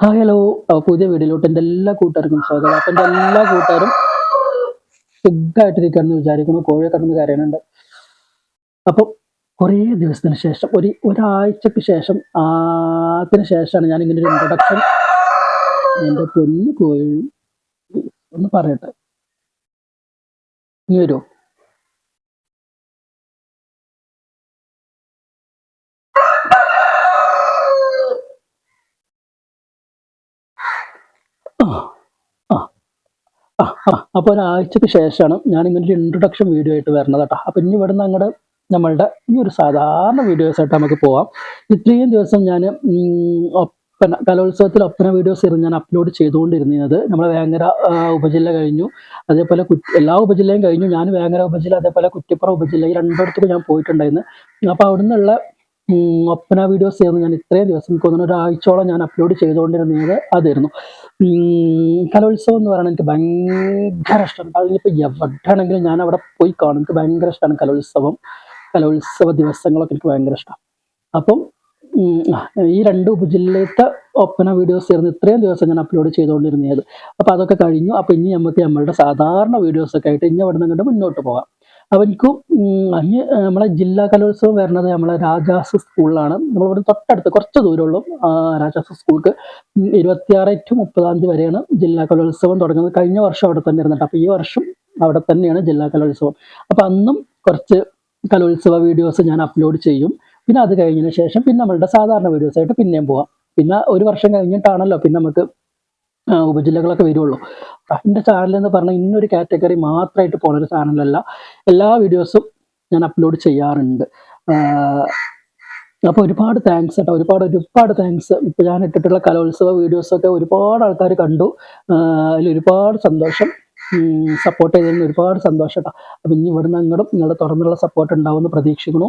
Hi hello പുതിയ വീഡിയോയിലോട്ട് എന്റെ എല്ലാ കൂട്ടുകാർക്കും സ്വാഗതം. അപ്പം എന്റെ എല്ലാ കൂട്ടുകാരും സുഖമായിട്ടിരിക്കുകയാണെന്ന് വിചാരിക്കുന്നു. കോഴിയെ കടന്ന് കരയണുണ്ട് അപ്പം കുറേ ദിവസത്തിന് ശേഷം ഒരു ഒരാഴ്ചക്ക് ശേഷം അതിന് ശേഷമാണ് ഞാൻ ഇങ്ങനെ ഒരു ഇൻട്രൊഡക്ഷൻ എന്റെ പൊന്നു കോഴി ഒന്ന് പറയട്ടെ. ഇനി വരുമോ ആ ആ അപ്പോൾ ഒരാഴ്ചക്ക് ശേഷമാണ് ഞാൻ ഇങ്ങനെ ഒരു ഇൻട്രൊഡക്ഷൻ വീഡിയോ ആയിട്ട് വരുന്നത് കേട്ടോ. അപ്പം ഇനി ഇവിടുന്ന് അങ്ങോട്ട് നമ്മളുടെ ഈ ഒരു സാധാരണ വീഡിയോസ് ആയിട്ട് നമുക്ക് പോവാം. ഇത്രയും ദിവസം ഞാൻ ഒപ്പന കലോത്സവത്തിൽ ഒപ്പന വീഡിയോസ് ഇരുന്ന് ഞാൻ അപ്ലോഡ് ചെയ്തുകൊണ്ടിരുന്നത് നമ്മൾ വേങ്ങര ഉപജില്ല കഴിഞ്ഞു. അതേപോലെ എല്ലാ ഉപജില്ലയും കഴിഞ്ഞു. ഞാൻ വേങ്ങര ഉപജില്ല അതേപോലെ കുറ്റിപ്പുറ ഉപജില്ല ഈ രണ്ടിടത്തേക്ക് ഞാൻ പോയിട്ടുണ്ടായിരുന്നു. അപ്പോൾ അവിടെ നിന്നുള്ള ഒപ്പന വീഡിയോസ് ആയിരുന്നു ഞാൻ ഇത്രയും ദിവസം എനിക്ക് ഒരാഴ്ചയോളം ഞാൻ അപ്ലോഡ് ചെയ്തുകൊണ്ടിരുന്നത് അതായിരുന്നു. കലോത്സവം എന്ന് പറയുന്നത് എനിക്ക് ഭയങ്കര ഇഷ്ടമാണ്. അതിനിപ്പോൾ എവിടെയാണെങ്കിലും ഞാൻ അവിടെ പോയി കാണും. എനിക്ക് ഭയങ്കര ഇഷ്ടമാണ് കലോത്സവം. കലോത്സവ ദിവസങ്ങളൊക്കെ എനിക്ക് ഭയങ്കര ഇഷ്ടമാണ്. അപ്പം ഈ രണ്ട് ഉപജില്ലത്തെ ഒപ്പന വീഡിയോസ് ആയിരുന്നു ഇത്രയും ദിവസം ഞാൻ അപ്ലോഡ് ചെയ്തുകൊണ്ടിരുന്നത്. അപ്പോൾ അതൊക്കെ കഴിഞ്ഞു. അപ്പോൾ ഇനി നമുക്ക് നമ്മളുടെ സാധാരണ വീഡിയോസൊക്കെ ആയിട്ട് ഇനി അവിടെ നിന്ന് മുന്നോട്ട് പോകാം. അപ്പോൾ അന്യ നമ്മളെ ജില്ലാ കലോത്സവം വരുന്നത് നമ്മളെ രാജാസ് സ്കൂളിലാണ്. നമ്മളിവിടെ തൊട്ടടുത്ത് കുറച്ച് ദൂരമുള്ളൂ. രാജാസ് സ്കൂൾക്ക് ഇരുപത്തിയാറ് ടു മുപ്പതാം തീയതി വരെയാണ് ജില്ലാ കലോത്സവം തുടങ്ങുന്നത്. കഴിഞ്ഞ വർഷം അവിടെ തന്നെ ഇരുന്നിട്ട്. അപ്പോൾ ഈ വർഷം അവിടെ തന്നെയാണ് ജില്ലാ കലോത്സവം. അപ്പോൾ അന്നും കുറച്ച് കലോത്സവ വീഡിയോസ് ഞാൻ അപ്ലോഡ് ചെയ്യും. പിന്നെ അത് കഴിഞ്ഞതിന് ശേഷം പിന്നെ നമ്മളുടെ സാധാരണ വീഡിയോസ് ആയിട്ട് പിന്നെയും പോവാം. പിന്നെ ഒരു വർഷം കഴിഞ്ഞിട്ടാണല്ലോ പിന്നെ നമുക്ക് ഉപജില്ലകളൊക്കെ വരുള്ളൂ. എന്റെ ചാനൽ എന്ന് പറഞ്ഞാൽ ഇന്നൊരു കാറ്റഗറി മാത്രമായിട്ട് ഒരു ചാനലല്ല എല്ലാ വീഡിയോസും ഞാൻ അപ്ലോഡ് ചെയ്യാറുണ്ട്. അപ്പോൾ ഒരുപാട് താങ്ക്സ് കേട്ടോ ഒരുപാട് ഒരുപാട് താങ്ക്സ് ഇപ്പോൾ ഞാൻ ഇട്ടിട്ടുള്ള കലോത്സവ വീഡിയോസൊക്കെ ഒരുപാട് ആൾക്കാർ കണ്ടു. അതിൽ ഒരുപാട് സന്തോഷം. സപ്പോർട്ട് ചെയ്തതിന് ഒരുപാട് സന്തോഷം കേട്ടോ അപ്പം ഇനി ഇവിടുന്ന് അങ്ങോട്ടും നിങ്ങളുടെ തുറന്നുള്ള സപ്പോർട്ട് ഉണ്ടാവുമെന്ന് പ്രതീക്ഷിക്കുന്നു.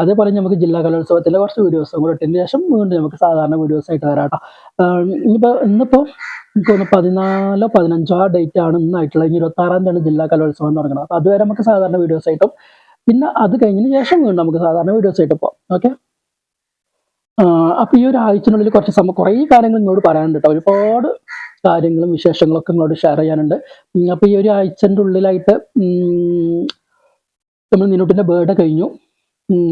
അതേപോലെ നമുക്ക് ജില്ലാ കലോത്സവത്തിലെ കുറച്ച് വീഡിയോസും കൂടെ ഇട്ടതിന് ശേഷം വീണ്ടും നമുക്ക് സാധാരണ വീഡിയോസ് ആയിട്ട് വരാം കേട്ടോ ഇനിയിപ്പോൾ ഇന്നിപ്പോൾ എനിക്ക് തോന്നുന്നു പതിനാലോ പതിനഞ്ചോ ആ ഡേറ്റ് ആണ് ഇന്നായിട്ടുള്ള ഇനി ഇരുപത്തി ആറാം തീയതി ജില്ലാ കലോത്സവം തുടങ്ങണം അപ്പോൾ അതുവരെ നമുക്ക് സാധാരണ വീഡിയോസ് ആയിട്ടും പിന്നെ അത് കഴിഞ്ഞതിന് ശേഷം വീണ്ടും നമുക്ക് സാധാരണ വീഡിയോസ് ആയിട്ട് പോകാം ഓക്കെ അപ്പോൾ ഈ ഒരു ആഴ്ചനുള്ളിൽ കുറച്ച് സമയം കുറേ കാര്യങ്ങൾ ഇങ്ങോട്ട് പറയാനുണ്ട് കേട്ടോ. ഒരുപാട് കാര്യങ്ങളും വിശേഷങ്ങളൊക്കെ നിങ്ങളോട് ഷെയർ ചെയ്യാനുണ്ട്. അപ്പോൾ ഈ ഒരു ആഴ്ചന്റെ ഉള്ളിലായിട്ട് നമ്മൾ നിന്നൂട്ടിന്റെ ബേർഡ് കഴിഞ്ഞു.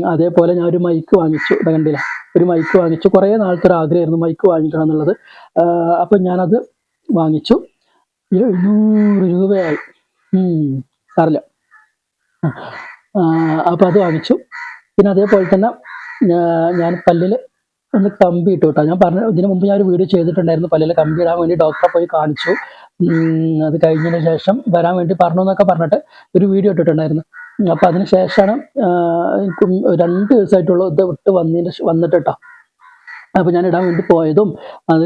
അതേപോലെ ഞാൻ ഒരു മൈക്ക് വാങ്ങിച്ചു. കണ്ടില്ല? ഒരു മൈക്ക് വാങ്ങിച്ചു. കുറേ നാളത്തെ ഒരു ആഗ്രഹമായിരുന്നു മൈക്ക് വാങ്ങിക്കണം എന്നുള്ളത്. അപ്പം ഞാനത് വാങ്ങിച്ചു. എഴുന്നൂറ് രൂപയായി. അറിയില്ല. അപ്പോൾ അത് വാങ്ങിച്ചു. പിന്നെ അതേപോലെ തന്നെ ഞാൻ പല്ലിൽ ഒന്ന് കമ്പി ഇട്ടു കേട്ടോ. ഞാൻ പറഞ്ഞ ഇതിനു മുമ്പ് ഞാൻ ഒരു വീഡിയോ ചെയ്തിട്ടുണ്ടായിരുന്നു. പല്ലിൽ കമ്പി ഇടാൻ വേണ്ടി ഡോക്ടറെ പോയി കാണിച്ചു. അത് കഴിഞ്ഞതിന് ശേഷം വരാൻ വേണ്ടി പറഞ്ഞു എന്നൊക്കെ പറഞ്ഞിട്ട് ഒരു വീഡിയോ ഇട്ടിട്ടുണ്ടായിരുന്നു. അപ്പം അതിന് ശേഷമാണ് രണ്ട് ദിവസമായിട്ടുള്ള ഇത് വിട്ട് വന്നതിന് വന്നിട്ട് കേട്ടോ. അപ്പോൾ ഞാൻ ഇടാൻ വേണ്ടി പോയതും അത്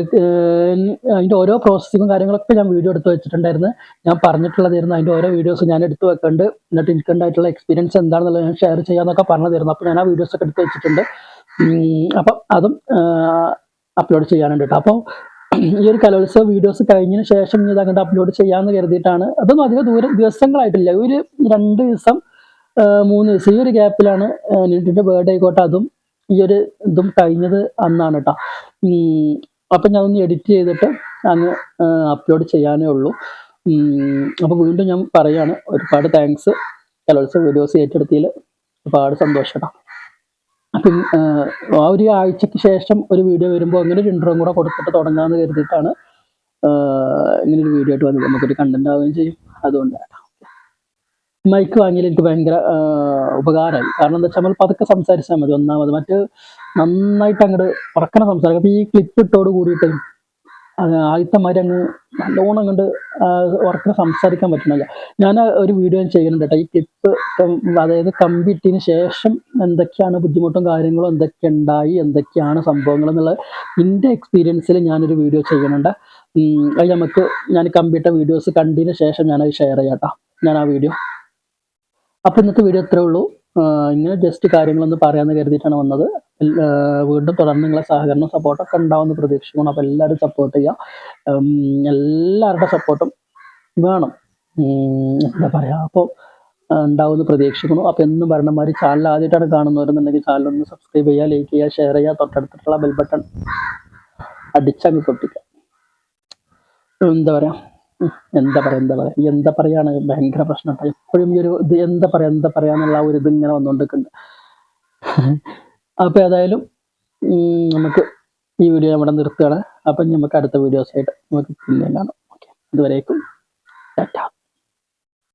അതിന്റെ ഓരോ പ്രോസസ്സിങ്ങും കാര്യങ്ങളൊക്കെ ഞാൻ വീഡിയോ എടുത്ത് വെച്ചിട്ടുണ്ടായിരുന്നു. ഞാൻ പറഞ്ഞിട്ടുള്ളതായിരുന്നു. അതിന്റെ ഓരോ വീഡിയോസ് ഞാൻ എടുത്ത് വെക്കുന്നുണ്ട് എന്നിട്ട് എനിക്കുണ്ടായിട്ടുള്ള എക്സ്പീരിയൻസ് എന്താണെന്നുള്ളത് ഞാൻ ഷെയർ ചെയ്യാമെന്നൊക്കെ പറഞ്ഞതായിരുന്നു. അപ്പോൾ ഞാൻ ആ വീഡിയോസ് ഒക്കെ എടുത്ത് വെച്ചിട്ടുണ്ട്. അപ്പം അതും അപ്ലോഡ് ചെയ്യാനുണ്ട് കേട്ടോ അപ്പോൾ ഈ ഒരു കലോത്സവ വീഡിയോസ് കഴിഞ്ഞതിന് ശേഷം ഇത് അങ്ങോട്ട് അപ്ലോഡ് ചെയ്യാമെന്ന് കരുതിയിട്ടാണ്. അതൊന്നും അധികം ദൂരം ദിവസങ്ങളായിട്ടില്ല. ഒരു രണ്ട് ദിവസം മൂന്ന് ദിവസം ഈ ഒരു ഗ്യാപ്പിലാണ് നീട്ടിന്റെ ബേർഡേ ആയിക്കോട്ടെ അതും ഈ ഒരു ഇതും കഴിഞ്ഞത് അന്നാണ് കേട്ടോ അപ്പം ഞാനൊന്ന് എഡിറ്റ് ചെയ്തിട്ട് അങ്ങ് അപ്ലോഡ് ചെയ്യാനേ ഉള്ളൂ. അപ്പോൾ വീണ്ടും ഞാൻ പറയുകയാണ് ഒരുപാട് താങ്ക്സ് കലോത്സവ വീഡിയോസ് ഏറ്റെടുത്തതിൽ ഒരുപാട് സന്തോഷം കേട്ടോ അപ്പം ആ ഒരു ആഴ്ചക്ക് ശേഷം ഒരു വീഡിയോ വരുമ്പോൾ അങ്ങനെ ഒരു കൂടെ കൊടുത്തിട്ട് തുടങ്ങാമെന്ന് കരുതിയിട്ടാണ് ഇങ്ങനെ ഒരു വീഡിയോ ആയിട്ട് വന്നത്. നമുക്കൊരു കണ്ടന്റ് ആവുകയും ചെയ്യും. അതുകൊണ്ടാണ് മൈക്ക് വാങ്ങിയാൽ എനിക്ക് ഭയങ്കര ഉപകാരമായി. കാരണം എന്താ വെച്ചാൽ നമ്മൾ പതുക്കെ സംസാരിച്ചാൽ മതി. ഒന്നാമത് മറ്റ് നന്നായിട്ട് അങ്ങോട്ട് പറക്കണം സംസാരിക്കും. അപ്പോൾ ഈ ക്ലിപ്പ് ഇട്ടോട് കൂടിയിട്ട് ആദ്യത്തെ മാതിരി അങ്ങ് നല്ലോണം കണ്ട് ഉറക്കനെ സംസാരിക്കാൻ പറ്റണില്ല. ഞാൻ ഒരു വീഡിയോ ചെയ്യുന്നുണ്ട് കേട്ടോ. ഈ ക്ലിപ്പ് അതായത് കമ്പിട്ടിന് ശേഷം എന്തൊക്കെയാണ് ബുദ്ധിമുട്ടും കാര്യങ്ങളും എന്തൊക്കെ ഉണ്ടായി എന്തൊക്കെയാണ് സംഭവങ്ങൾ എന്നുള്ള എന്റെ എക്സ്പീരിയൻസിൽ ഞാനൊരു വീഡിയോ ചെയ്യുന്നുണ്ട്. അത് നമുക്ക് ഞാൻ കമ്പിട്ട വീഡിയോസ് കണ്ടതിന് ശേഷം ഞാനത് ഷെയർ ചെയ്യാം കേട്ടോ. ഞാൻ ആ വീഡിയോ അപ്പോൾ ഇന്നത്തെ വീഡിയോ ഇത്രേ ഉള്ളൂ. ഇങ്ങനെ ജസ്റ്റ് കാര്യങ്ങളൊന്ന് പറയാമെന്ന് കരുതിയിട്ടാണ് വന്നത്. വീണ്ടും തുടർന്ന് നിങ്ങളെ സഹകരണം സപ്പോർട്ടൊക്കെ ഉണ്ടാവുമെന്ന് പ്രതീക്ഷിക്കുന്നു. അപ്പോൾ എല്ലാവരും സപ്പോർട്ട് ചെയ്യുക. എല്ലാവരുടെ സപ്പോർട്ടും വേണം. എന്താ പറയുക അപ്പോൾ ഉണ്ടാവുമെന്ന് പ്രതീക്ഷിക്കുന്നു. അപ്പോൾ എന്നും പറഞ്ഞമാതിരി ചാനൽ ആദ്യമായിട്ടാണ് കാണുന്നവരെന്നുണ്ടെങ്കിൽ ഒന്ന് സബ്സ്ക്രൈബ് ചെയ്യുക ലൈക്ക് ചെയ്യുക ഷെയർ ചെയ്യുക തൊട്ടടുത്തിട്ടുള്ള ബെൽ ബട്ടൺ അടിച്ചങ്ങ് പൊട്ടിക്കാം എന്താ പറയാ ഉം, എന്താ പറയാ എന്താ പറയാ ഈ എന്താ പറയാണ് ഭയങ്കര പ്രശ്നം എപ്പോഴും ഈ ഒരു ഇത് എന്താ പറയാ എന്താ പറയുക എന്നുള്ള ഒരു ഇത് ഇങ്ങനെ വന്നുകൊണ്ടിരിക്കുന്നുണ്ട് അപ്പൊ ഏതായാലും നമുക്ക് ഈ വീഡിയോ ഇവിടെ നിർത്തുകയാണ്. അപ്പം നമുക്ക് അടുത്ത വീഡിയോസായിട്ട് നമുക്ക് പിന്നെ കാണാം. ഓക്കെ ഇതുവരേക്കും ടാറ്റ.